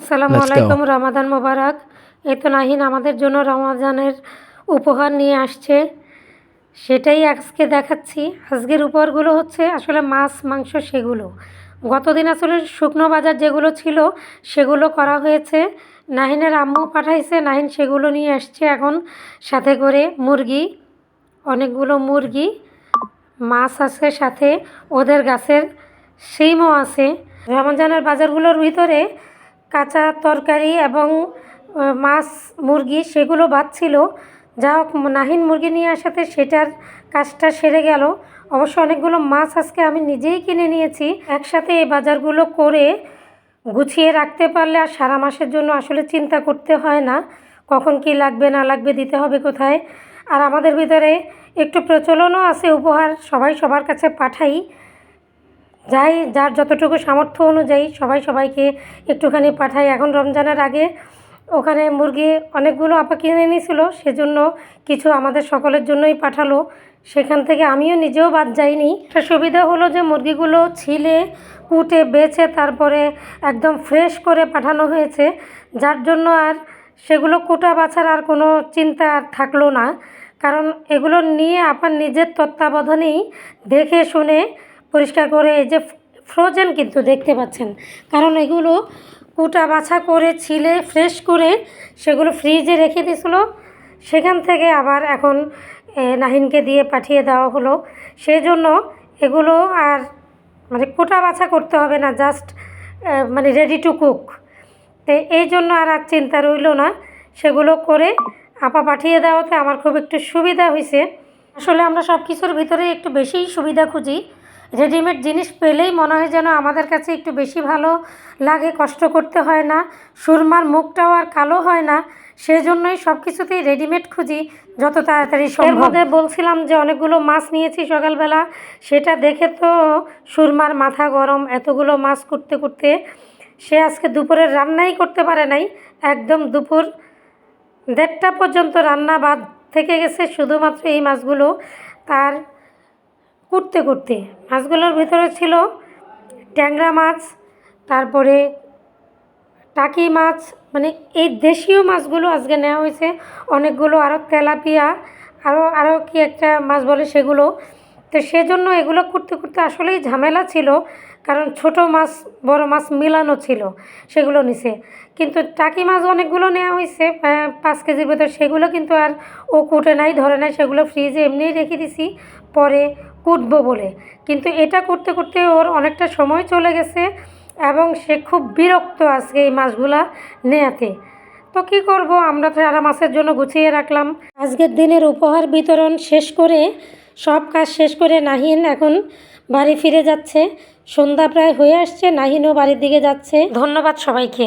আসসালামু আলাইকুম রমাদান মোবারক। এই তো নাহিন আমাদের জন্য রমাদানের উপহার নিয়ে আসছে। সেটাই আজকে দেখাচ্ছি। আজকের উপহারগুলো হচ্ছে আসলে মাছ মাংস সেগুলো। গতদিন আসলে শুকনো বাজার যেগুলো ছিল সেগুলো করা হয়েছে। নাহিনের আম্মু পাঠাইছে নাহিন সেগুলো নিয়ে আসছে এখন। সাথে করে মুরগি অনেকগুলো মুরগি মাছ আছে সাথে ওদের গাছের শিমও আছে। রমজানের বাজারগুলোর ভিতরে কাঁচা তরকারি এবং মাছ, মুরগি সেগুলো বাদ ছিল। যা হোক, নাহিন মুরগি নিয়ে আসাতে সেটার কাজটা সেরে গেল। অবশ্য অনেকগুলো মাছ আজকে আমি নিজেই কিনে নিয়েছি। একসাথে এই বাজারগুলো করে গুছিয়ে রাখতে পারলে আর সারা মাসের জন্য আসলে চিন্তা করতে হয় না। কখন কি লাগবে, না লাগবে দিতে হবে কোথায়? আর আমাদের ভিতরে একটু প্রচলনও আছে, উপহার সবাই সবার কাছে পাঠাই। যাই, যার যতটুকু সামর্থ্য অনুযায়ী সবাই সবাইকে একটুখানি পাঠাই। এখন রমজানের আগে ওখানে মুরগি অনেকগুলো আপা কিনে নিয়েছিল, সেজন্য কিছু আমাদের সকলের জন্যই পাঠালো। সেখান থেকে আমিও নিজেও বাদ যাইনি। একটা সুবিধা হলো যে মুরগিগুলো ছিলে কুটে বেছে, তারপরে একদম ফ্রেশ করে পাঠানো হয়েছে। যার জন্য আর সেগুলো কোটা বাছার আর কোনো চিন্তা আর থাকল না। কারণ এগুলো নিয়ে আপনার নিজের তত্ত্বাবধানেই দেখে শুনে পরিষ্কার করে এই যে ফ্রোজেন কিন্তু দেখতে পাচ্ছেন। কারণ এগুলো কুটা বাছা করে, ছিলে ফ্রেশ করে সেগুলো ফ্রিজে রেখে দিয়েছিল। সেখান থেকে আবার এখন নাহিনকে দিয়ে পাঠিয়ে দেওয়া হলো। সেই জন্য এগুলো আর মানে কোটা বাছা করতে হবে না জাস্ট মানে রেডি টু কুক তো এই জন্য আর আর চিন্তা রইল না। সেগুলো করে আপা পাঠিয়ে দেওয়াতে আমার খুব একটু সুবিধা হয়েছে আসলে আমরা সব কিছুর ভিতরে একটু বেশিই সুবিধা খুঁজি। রেডিমেড জিনিস পেলেই মনে হয় যেন আমাদের কাছে একটু বেশি ভালো লাগে কষ্ট করতে হয় না। সুরমার মুখটাও আর কালো হয় না। সেজন্যই সব কিছুতেই রেডিমেড খুঁজি যত তাড়াতাড়ি সম্ভব। মধ্যে বলছিলাম যে অনেকগুলো মাছ নিয়েছি সকালবেলা। সেটা দেখে তো সুরমার মাথা গরম এতগুলো মাছ করতে করতে সে আজকে দুপুরের রান্নাই করতে পারে নাই। একদম দুপুর দেড়টা পর্যন্ত রান্না বাদ থেকে গেছে শুধুমাত্র এই মাছগুলো। তার করতে করতে। মাছগুলোর ভিতরে ছিল ট্যাংরা মাছ, তারপরে টাকি মাছ মানে এই দেশীয় মাছগুলো আজকে নেওয়া হয়েছে। অনেকগুলো আরও তেলাপিয়া আরও আরও কি একটা মাছ বলে সেগুলো। তো সেজন্য এগুলো করতে করতে আসলেই ঝামেলা ছিল, কারণ ছোট মাছ, বড় মাছ মিলানো ছিল, সেগুলো নিছে। কিন্তু টাকি মাছ অনেকগুলো নেওয়া হয়েছে পাঁচ কেজির ভেতর, সেগুলো কিন্তু আর ও কুটে নাই, ধরে নাই, সেগুলো ফ্রিজে এমনিই রেখে দিছি। পরে কুটবো বলে। কিন্তু এটা করতে করতে ওর অনেকটা সময় চলে গেছে এবং সে খুব বিরক্ত আজকে এই মাছগুলা নেয়াতে। তো কী করব, আমরা তো সারা মাসের জন্য গুছিয়ে রাখলাম। আজকের দিনের উপহার বিতরণ শেষ করে, সব কাজ শেষ করে নাহিন এখন বাড়ি ফিরে যাচ্ছে। সন্ধ্যা প্রায় হয়ে আসছে, নাহিনও বাড়ির দিকে যাচ্ছে। ধন্যবাদ সবাইকে।